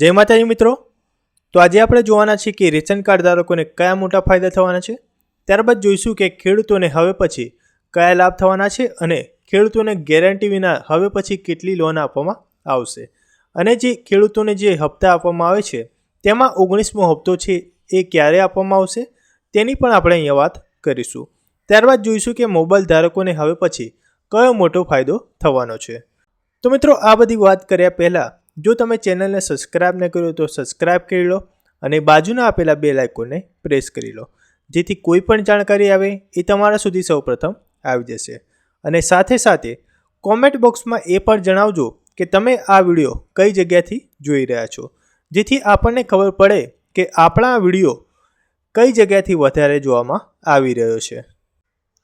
જય માતાજી મિત્રો. તો આજે આપણે જોવાના છીએ કે રેશન કાર્ડ ધારકોને કયા મોટા ફાયદા થવાના છે? ત્યારબાદ જોઈશું કે ખેડૂતોને હવે પછી કયા લાભ થવાના છે અને ખેડૂતોને ગેરંટી વિના હવે પછી કેટલી લોન આપવામાં આવશે. અને જે ખેડૂતોને જે હપ્તા આપવામાં આવે છે, તેમાં ઓગણીસમો હપ્તો છે એ ક્યારે આપવામાં આવશે? તેની પણ આપણે અહીંયા વાત કરીશું. ત્યારબાદ જોઈશું કે મોબાઈલ ધારકોને હવે પછી કયો મોટો ફાયદો થવાનો છે. તો મિત્રો, આ બધી વાત કર્યા પહેલાં જો તમે ચેનલને સબસ્ક્રાઇબ ન કર્યો તો સબસ્ક્રાઇબ કરી લો અને બાજુના આપેલા બે લાઇકોને પ્રેસ કરી લો. જેથી કોઈ પણ જાણકારી આવે એ તમારા સુધી સૌપ્રથમ આવી જશે. અને સાથે સાથે કોમેન્ટ બોક્સમાં એ પણ જણાવજો કે તમે આ વીડિયો કઈ જગ્યાથી જોઈ રહ્યા છો. જેથી આપણને ખબર પડે કે આપણા વીડિયો કઈ જગ્યાથી વધારે જોવામાં આવી રહ્યો છે.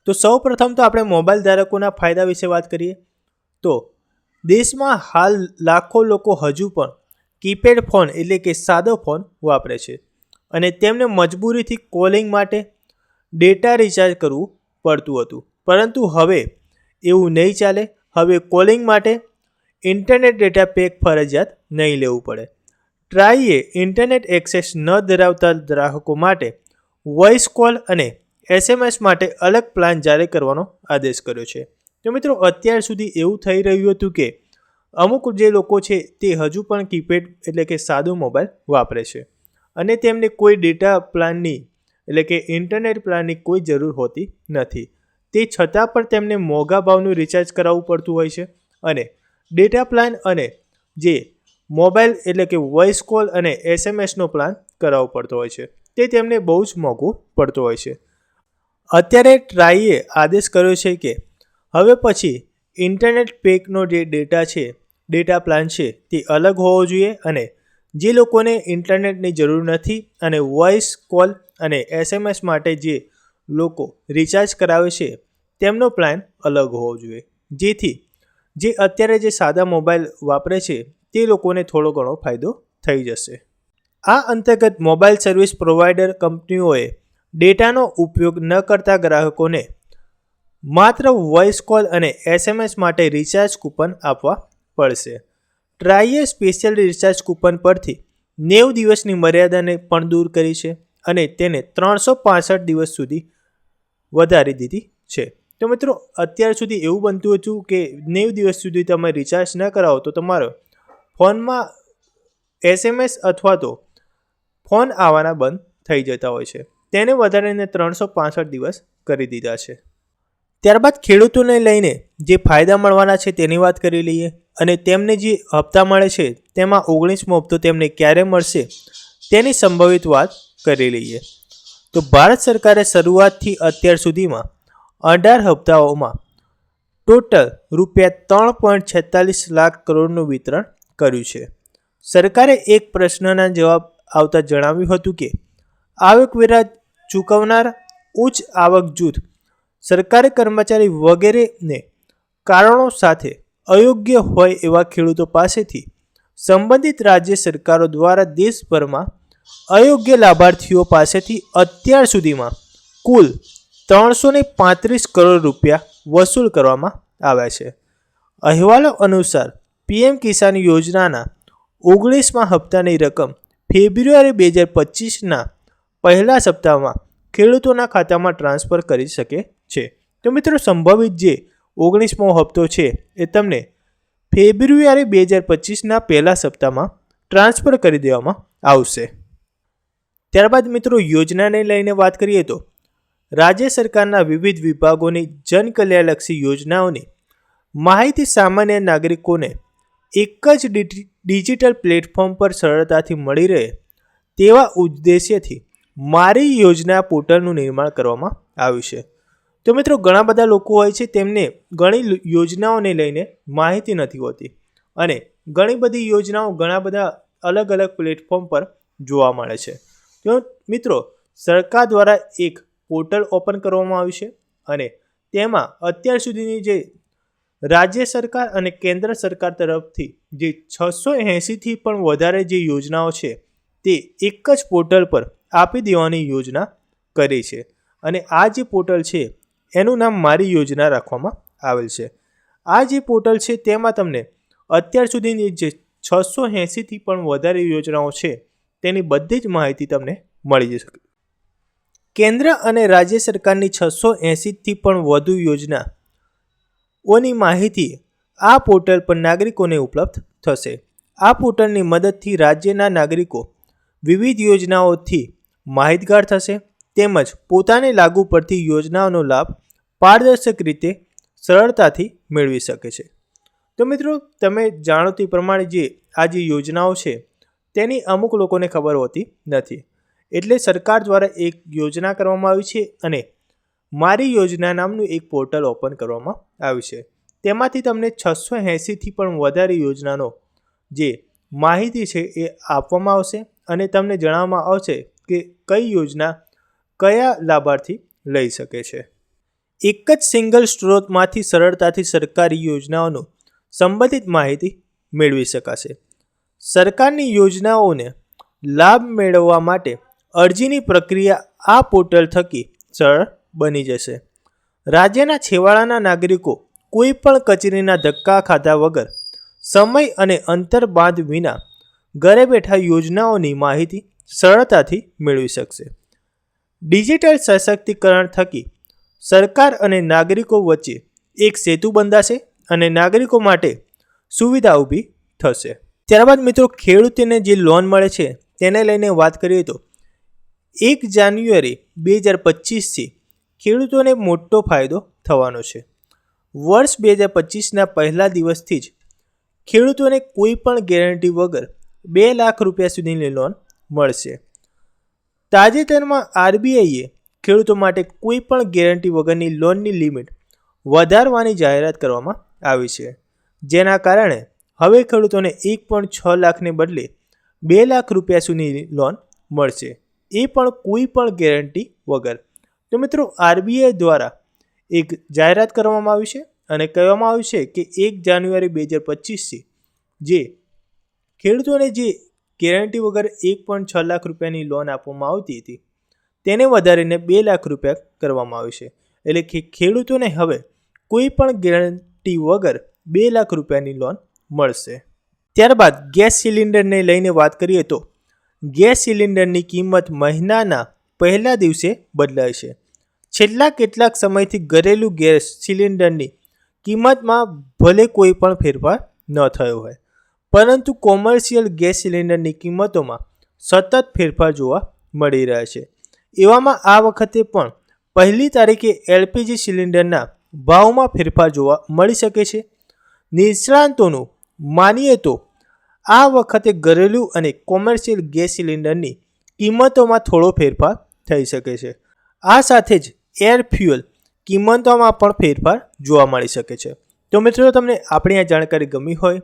તો સૌ પ્રથમ તો આપણે મોબાઈલ ધારકોના ફાયદા વિશે વાત કરીએ. તો દેશમાં હાલ લાખો લોકો હજુ પણ કીપેડ ફોન એટલે કે સાદો ફોન વાપરે છે અને તેમને મજબૂરીથી કોલિંગ માટે ડેટા રિચાર્જ કરવું પડતું હતું. પરંતુ હવે એવું નહીં ચાલે. હવે કોલિંગ માટે ઇન્ટરનેટ ડેટા પેક ફરજિયાત નહીં લેવું પડે. ટ્રાઈએ ઇન્ટરનેટ એક્સેસ ન ધરાવતા ગ્રાહકો માટે વોઇસ કોલ અને એસએમએસ માટે અલગ પ્લાન જારી કરવાનો આદેશ કર્યો છે. તો મિત્રો, અત્યાર સુધી એવું થઈ રહ્યું હતું કે અમુક જે લોકો છે તે હજુ પણ કીપેડ એટલે કે સાદો મોબાઈલ વાપરે છે. અને તેમને કોઈ ડેટા પ્લાનની એટલે કે ઇન્ટરનેટ પ્લાનની કોઈ જરૂર હોતી નથી. તે છતાં પણ તેમને મોંઘા ભાવનું રિચાર્જ કરાવવું પડતું હોય છે. અને ડેટા પ્લાન અને જે મોબાઈલ એટલે કે વોઇસ કોલ અને એસએમએસનો પ્લાન કરાવવો પડતો હોય છે. તે તેમને બહુ જ મોંઘું પડતું હોય છે. અત્યારે ટ્રાઈએ આદેશ કર્યો છે કે હવે પછી ઇન્ટરનેટ પેકનો જે ડેટા છે ડેટા પ્લાન છે, તે અલગ હોવો જોઈએ અને જે લોકોને ઇન્ટરનેટની જરૂર નથી અને વોઇસ કોલ અને એસએમએસ માટે જે લોકો રિચાર્જ કરાવે છે, તેમનો પ્લાન અલગ હોવો જોઈએ. જેથી જે અત્યારે જે સાદા મોબાઈલ વાપરે છે, તે લોકોને થોડો ઘણો ફાયદો થઈ જશે. આ અંતર્ગત મોબાઈલ સર્વિસ પ્રોવાઈડર કંપનીઓએ ડેટાનો ઉપયોગ ન કરતા ગ્રાહકોને માત્ર વોઇસ કોલ અને એસએમએસ માટે રિચાર્જ કૂપન આપવા પડશે. ટ્રાઈએ સ્પેશિયલ રિચાર્જ કૂપન પરથી નેવ દિવસની મર્યાદાને પણ દૂર કરી છે અને તેને ત્રણસો પાસઠ દિવસ સુધી વધારી દીધી છે. તો મિત્રો, અત્યાર સુધી એવું બનતું હતું કે નેવ દિવસ સુધી તમે રિચાર્જ ન કરાવો તો તમારો ફોનમાં એસએમએસ અથવા તો ફોન આવવાના બંધ થઈ જતા હોય છે. તેને વધારીને ત્રણસો પાસઠ દિવસ કરી દીધા છે. ત્યારબાદ ખેડૂતોને લઈને જે ફાયદા મળવાના છે તેની વાત કરી લઈએ. અને તેમને જે હપ્તા મળે છે, તેમાં ઓગણીસમો હપ્તો તેમને ક્યારે મળશે તેની સંભવિત વાત કરી લઈએ. તો ભારત સરકારે શરૂઆતથી અત્યાર સુધીમાં અઢાર હપ્તાઓમાં ટોટલ રૂપિયા ત્રણ પોઈન્ટ છેતાલીસ લાખ કરોડનું વિતરણ કર્યું છે. સરકારે એક પ્રશ્નના જવાબ આવતા જણાવ્યું હતું કે, આવકવેરા ચૂકવનાર ઉચ્ચ આવક જૂથ સરકારી કર્મચારી વગેરેને કારણો સાથે અયોગ્ય હોય એવા ખેડૂતો પાસેથી સંબંધિત રાજ્ય સરકારો દ્વારા દેશભરમાં અયોગ્ય લાભાર્થીઓ પાસેથી અત્યાર સુધીમાં કુલ ત્રણસો પાંત્રીસ કરોડ રૂપિયા વસૂલ કરવામાં આવ્યા છે. અહેવાલો અનુસાર પીએમ કિસાન યોજનાના ઓગણીસમાં હપ્તાની રકમ ફેબ્રુઆરી બે હજાર પચીસના પહેલા સપ્તાહમાં ખેડૂતોના ખાતામાં ટ્રાન્સફર કરી શકે છે. તો મિત્રો, સંભવિત જે ઓગણીસમો હપ્તો છે, એ તમને ફેબ્રુઆરી બે હજાર પચીસના પહેલા સપ્તાહમાં ટ્રાન્સફર કરી દેવામાં આવશે. ત્યારબાદ મિત્રો, યોજનાને લઈને વાત કરીએ તો, રાજ્ય સરકારના વિવિધ વિભાગોની જનકલ્યાણલક્ષી યોજનાઓની માહિતી સામાન્ય નાગરિકોને એક જ ડિજિટલ પ્લેટફોર્મ પર સરળતાથી મળી રહે તેવા ઉદ્દેશ્યથી મારી યોજના પોર્ટલનું નિર્માણ કરવામાં આવ્યું છે. તો મિત્રો ઘણા બધા લોકો હોય છે તેમને ઘણી યોજનાઓને લઈને માહિતી નથી હોતી. અને ઘણી બધી યોજનાઓ ઘણા બધા અલગ અલગ પ્લેટફોર્મ પર જોવા મળે છે. તો મિત્રો, સરકાર દ્વારા એક પોર્ટલ ઓપન કરવામાં આવ્યું છે અને તેમાં અત્યાર સુધીની જે રાજ્ય સરકાર અને કેન્દ્ર સરકાર તરફથી જે છસો એંશીથી પણ વધારે જે યોજનાઓ છે તે એક જ પોર્ટલ પર આપી દેવાની યોજના કરી છે. અને આ જે પોર્ટલ છે એનું નામ મારી યોજના રાખવામાં આવેલ છે. આ જે પોર્ટલ છે તેમાં તમને અત્યાર સુધીની જે છસો એંસીથી પણ વધારે યોજનાઓ છે તેની બધી જ માહિતી તમને મળી જશે. કેન્દ્ર અને રાજ્ય સરકારની છસો એંસીથી પણ વધુ યોજનાઓની માહિતી આ પોર્ટલ પર નાગરિકોને ઉપલબ્ધ થશે. આ પોર્ટલની મદદથી રાજ્યના નાગરિકો વિવિધ યોજનાઓથી માહિતગાર થશે તેમજ પોતાને લાગુ પડતી યોજનાઓનો લાભ પારદર્શક રીતે સરળતાથી મેળવી શકે છે. તો મિત્રો, તમે જાણો તે પ્રમાણે જે આ જે યોજનાઓ છે, તેની અમુક લોકોને ખબર હોતી નથી. એટલે સરકાર દ્વારા એક યોજના કરવામાં આવી છે અને મારી યોજના નામનું એક પોર્ટલ ઓપન કરવામાં આવ્યું છે. તેમાંથી તમને છસો એંસીથી પણ વધારે યોજનાનો જે માહિતી છે એ આપવામાં આવશે અને તમને જણાવવામાં આવશે કે કઈ યોજના કયા લાભાર્થી લઈ શકે છે? એક જ સિંગલ સ્ત્રોતમાંથી સરળતાથી સરકારી યોજનાઓનું સંબંધિત માહિતી મેળવી શકાશે. સરકારની યોજનાઓને લાભ મેળવવા માટે અરજીની પ્રક્રિયા આ પોર્ટલ થકી સરળ બની જશે. રાજ્યના છેવાડાના નાગરિકો કોઈ પણ કચેરીના ધક્કા ખાધા વગર સમય અને અંતર બાંધ વિના ઘરે બેઠા યોજનાઓની માહિતી સરળતાથી મેળવી શકશે. ડિજિટલ સશક્તિકરણ થકી સરકાર અને નાગરિકો વચ્ચે એક સેતુ બંધાશે અને નાગરિકો માટે સુવિધા ઊભી થશે. ત્યારબાદ મિત્રો, ખેડૂતોને જે લોન મળે છે, તેને લઈને વાત કરીએ તો એક જાન્યુઆરી બે હજાર પચીસથી ખેડૂતોને મોટો ફાયદો થવાનો છે. વર્ષ બે હજાર પચીસના પહેલા દિવસથી જ ખેડૂતોને કોઈ પણ ગેરંટી વગર બે લાખ રૂપિયા સુધીની લોન મળશે. તાજેતરમાં આરબીઆઈએ ખેડૂતો માટે કોઈ પણ ગેરંટી વગરની લોનની લિમિટ વધારવાની જાહેરાત કરવામાં આવી છે. જેના કારણે હવે ખેડૂતોને એક પણ છ લાખને બદલે બે લાખ રૂપિયા સુધીની લોન મળશે. એ પણ કોઈ પણ ગેરંટી વગર. તો મિત્રો, આરબીઆઈ દ્વારા એક જાહેરાત કરવામાં આવી છે અને કહેવામાં આવ્યું છે કે એક જાન્યુઆરી બે હજાર પચીસથી જે ખેડૂતોને જે ગેરંટી વગર એક પોઈન્ટ છ લાખ રૂપિયાની લોન આપવામાં આવતી હતી. તેને વધારીને બે લાખ રૂપિયા કરવામાં આવી છે. એટલે કે ખેડૂતોને હવે કોઈ પણ ગેરંટી વગર બે લાખ રૂપિયાની લોન મળશે. ત્યારબાદ ગેસ સિલિન્ડરને લઈને વાત કરીએ તો ગેસ સિલિન્ડરની કિંમત મહિનાના પહેલા દિવસે બદલાય છે. છેલ્લા કેટલાક સમયથી ઘરેલું ગેસ સિલિન્ડરની કિંમતમાં ભલે કોઈ પણ ફેરફાર ન થયો હોય. પરંતુ કોમર્શિયલ ગેસ સિલિન્ડરની કિંમતોમાં સતત ફેરફાર જોવા મળી રહ્યા છે. એવામાં આ વખતે પણ પહેલી તારીખે એલપીજી સિલિન્ડરના ભાવમાં ફેરફાર જોવા મળી શકે છે. નિષ્ણાંતોનું માનીએ તો આ વખતે ઘરેલું અને કોમર્શિયલ ગેસ સિલિન્ડરની કિંમતોમાં થોડો ફેરફાર થઈ શકે છે. આ સાથે જ એર ફ્યુઅલ કિંમતોમાં પણ ફેરફાર જોવા મળી શકે છે. તો મિત્રો, તમને આપણી આ જાણકારી ગમી હોય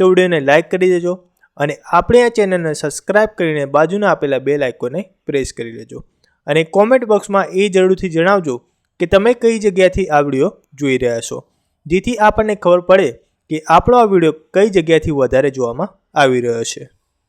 તો વિડીયોને લાઇક કરી દેજો અને આપણે આ ચેનલને સબસ્ક્રાઇબ કરીને બાજુના આપેલા બે લાઇકોને પ્રેસ કરી લેજો. અને કોમેન્ટ બોક્સમાં એ જરૂરથી જણાવજો કે તમે કઈ જગ્યાથી આ વીડિયો જોઈ રહ્યા છો. જેથી આપણને ખબર પડે કે આપણો આ વીડિયો કઈ જગ્યાથી વધારે જોવામાં આવી રહ્યો છે.